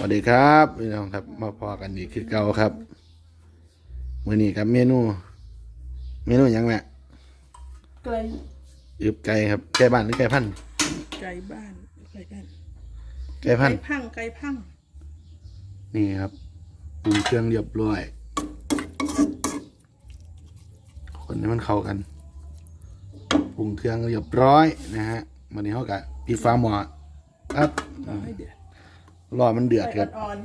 สวัสดีครับพี่น้องครับมาพอกันอีกคือเก่าครับมื้อนี้ครับเมนู เมนูหยังแม่ไกลอึบไก่ครับไก่บ้านหรือไก่พันธุ์ไกลบ้านไกลบ้านไก่พันธุ์พังไกลพังนี่ครับปรุงเครื่องเรียบร้อยคนให้มันเข้ากันปรุงเครื่องเรียบร้อยนะฮะวันนี้เขากะปิดฟ้าหม้อครับรอให้เดือด รอมันเดือดไฟครับอ่อน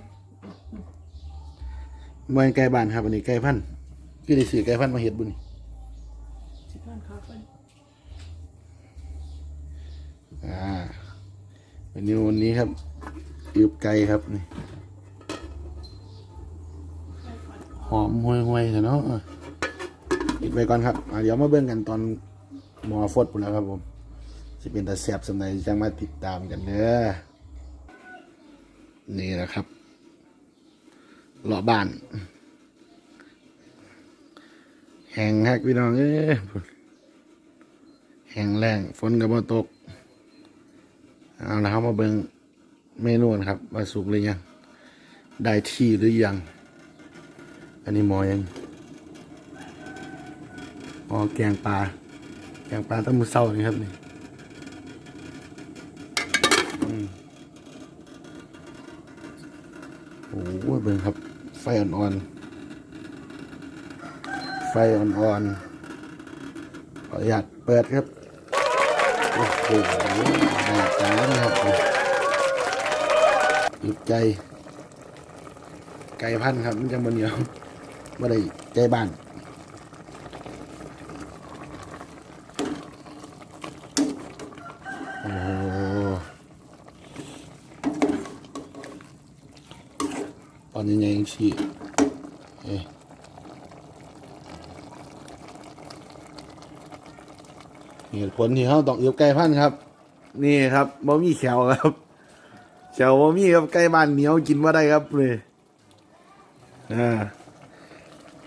เมื่อไก่บ้านครับวันนี้ไก่พันธุ์คือได้ซื้อไก่พันธุ์มาเฮ็ดบุญๆสิบ้านเขาเป็นอ่าเมนูวันนี้ครับอึบไก่ครับนี่หอมห่วยๆเนาะปิดไว้ก่อนครับอ่าเดี๋ยวมาเบิ่งกันตอนหมอฟดปุ่นแล้วครับผมจะเป็นตาแสบสำหรับจังมาติดตามกันเด้อ นี่นะครับเลาะบ้าน แห้งฮักพี่น้องเอ้ยแห้งแรงฝนก็บ่ตก เอาละครับมาเบิ่งเมนูกันครับว่าสุกหรือยัง ได้ที่หรือยัง อันนี้หมอยังหมอแกงปลา แกงปลาต้องมือเศร้านี่ครับนี่อืม โอ้โหเบิ่งครับ ไฟอ่อนๆ ไฟอ่อนๆขออนุญาตเปิดครับ โอ้โหหน้าตานะครับหยุดใจ ไก่พันธุ์ครับ มันจะมันเหนียวไม่ได้ใจบ้านโอ้โหต อนนี้ยังฉีดเอ้ยเหตุผลที่เขาต้องเอียบไก่พันธุ์ครับ นี่ครับบ่มีแขวครับแขวบ่มีครับไก่บ้านเหนียวกินว่าได้ครับเลยอ่า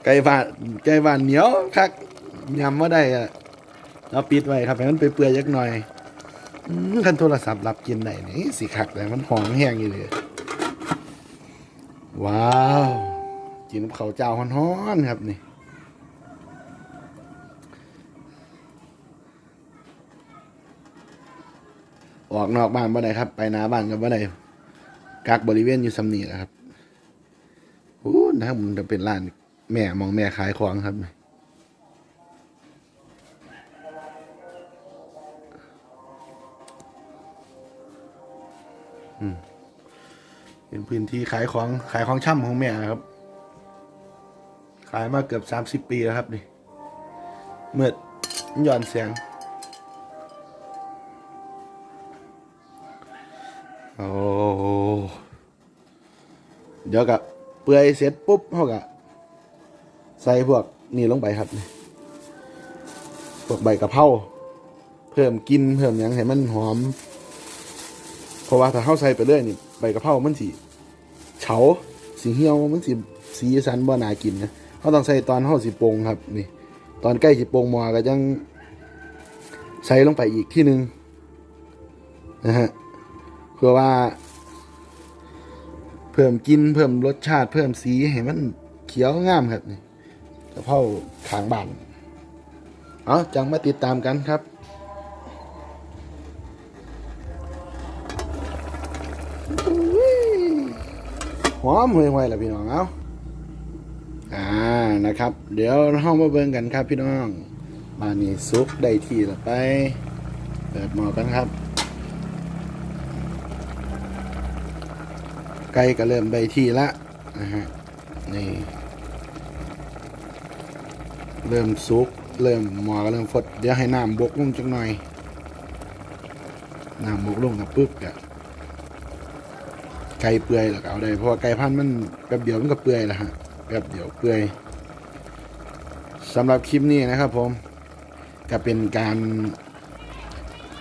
ไก่บ้านไก่บ้านเหนียวคักยำว่าได้อะเราปิดไว้ครับให้มันเปื่อยๆยักหน่อยอืมคันโทรศัพท์รับกินได้นี่สิคักแต่มันหอมแห้งอยู่เลย ว้าวกินกับข้าเจ้าฮ้อนๆครับนี่ออกนอกบ้านบ่ได้ครับ ไปนาบ้านก็บ่ได้กักบริเวณอยู่สำนีแหละครับโอ้นะมันจะเป็นร้านแม่มองแม่ขายของครับอืม เป็นพื้นที่ขายของขายของช่ำของแม่นะครับ ขายมาเกือบสามสิบปีแล้วครับนี่เมื่อย้อนเสียงโอ้เดี๋ยวกับเปื่อยเสร็จปุ๊บเขากะใส่พวกนี่ลงไปครับนี่พวกใบกะเพราเพิ่มกินเพิ่มหยังให้มันหอม เพราะว่าถ้าเข้าใส่ไปเรื่อยนี่ ใบกะเพรามันสีเฉาสีเหี่ยวมันสีสีสันบ่น่ากินนะเขาต้องใส่ตอนเขาสีปรุงครับนี่ตอนใกล้สีปรุงหมอก็ยังใส่ลงไปอีกที่หนึ่งนะฮะเพื่อว่า เพิ่มกลินเพิ่มรสชาติเพิ่มสีให้มันเขียวงามครับนี่กะเพราขางบานเอาจังมาติดตามกันครับ อมห่วยๆล่ะพี่น้องเอาอ่านะครับ เดี๋ยวเรามาเบิ่งกันครับพี่น้องบ้านนี้ซุกได้ที่ละไป เปิดหม้อกันครับ ไก่ก็เริ่มใบที่ละนะฮะนี่เริ่มสุก เริ่มหมอก็เริ่มฟดเดี๋ยวให้น้ำบกลงจักหน่อยน้ำบกลงกับปึ๊บกะ ไก่เปื่อยแล้วก็เอาได้เพราะว่าไก่พันธุ์มันแป๊บเดียวมันก็เปื่อยแล้วฮะแป๊บเดียวเปื่อยสำหรับคลิปนี้นะครับผมก็เป็นการ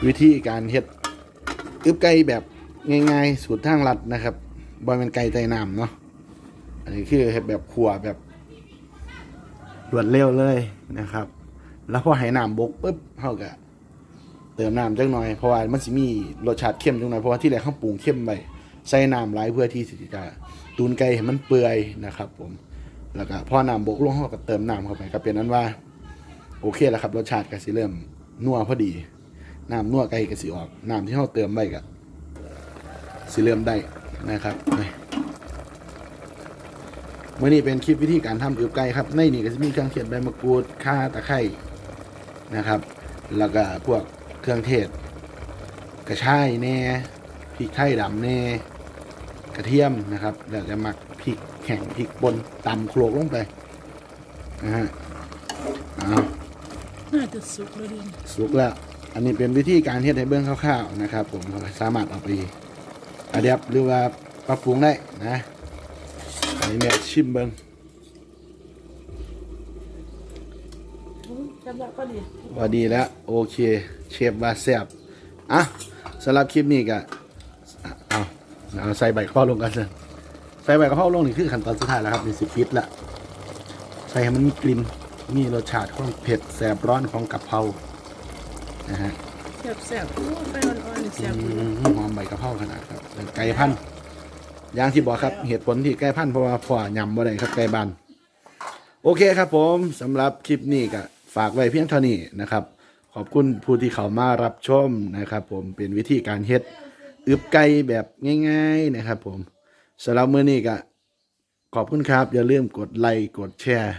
วิธีการเฮ็ดอึบไก่แบบง่ายๆ สูตรทางลัดนะครับบอยมันไก่ไตน้ำเนาะอันนี้คือเห็ดแบบขัวแบบรวดเร็วเลยนะครับ แล้วพอให้น้ำบกปุ๊บเขาก็เติมน้ำจังหน่อยเพราะว่ามันสิมีรสชาติเข้มจังหน่อยเพราะว่าที่แรกเขาปรุงเข้มไป ใส่น้ำหลายเพื่อที่สิจะตูนไก่ให้มันเปื่อยนะครับ ผมแล้วก็พอน้ำบกลงเฮาก็เติมน้ำเข้าไปก็เป็นนั้นว่า โอเคแล้วครับรสชาติก็สิเริ่มนัวพอดีน้ำนัวไก่ก็สิออกน้ำที่เฮาเติมไปก็สิเริ่มได้นะครับนี่มื่อนี้เป็นคลิปวิธีการทำอึบไก่ครับในนี่ก็จะมีเครื่องเทศใบมะกรูดข่าตะไคร้นะครับ แล้วก็พวกเครื่องเทศกระชายแน่พริกไทยดำแน่ กระเทียมนะครับ แล้วจะหมักพริกแข็งพริกป่นตำโคลกลงไปนะฮะเอาน่าจะสุกแล้วดิสุกแล้ว อันนี้เป็นวิธีการเฮ็ดให้เบื้องคร่าวๆนะครับ ผมสามารถเอาไปอัดแอปหรือว่าปรับปรุงได้นะอันนี้เนี่ยชิมเบิ้งจำได้ก็ดีว่าดีแล้ว โอเค เชฟว่าแซ่บอะสำหรับคลิปนี้ก็อะเอา เอาใส่ใบกะเพราลงกันเลยใส่ใบกะเพราลงนี่คือขั้นตอนสุดท้ายแล้วครับนี่สิปิดละใส่ให้มันมีกลิ่นมีรสชาติของเผ็ดแสบร้อนของกะเพรานะฮะแซ่บแซ่บๆโอ้ไฟอ่อนๆนี่แซ่บอือยู่มหอมใบกะเพราขนาดครับแล้วไก่พันธุ์อย่างที่บอกครับเหตุผลที่ไก่พันธุ์เพราะว่าพ่อยำบ่ได้ครับไก่บ้านโอเคครับผมสำหรับคลิปนี้ก็ฝากไว้เพียงเท่านี้นะครับ ขอบคุณผู้ที่เขามารับชมนะครับ ผมเป็นวิธีการเฮ็ด อึบไก่แบบง่าย ๆนะครับ ผมสำหรับมื้อนี้ก็ขอบคุณครับ อย่าลืมกดไลค์กดแชร์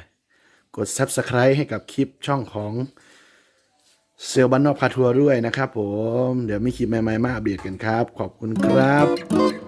กด Subscribe ให้กับคลิปช่องของเซลบันนอกพาทัวร์ด้วยนะครับผม เดี๋ยวมีคลิปใหม่ๆมาอัปเดตกันครับ ขอบคุณครับ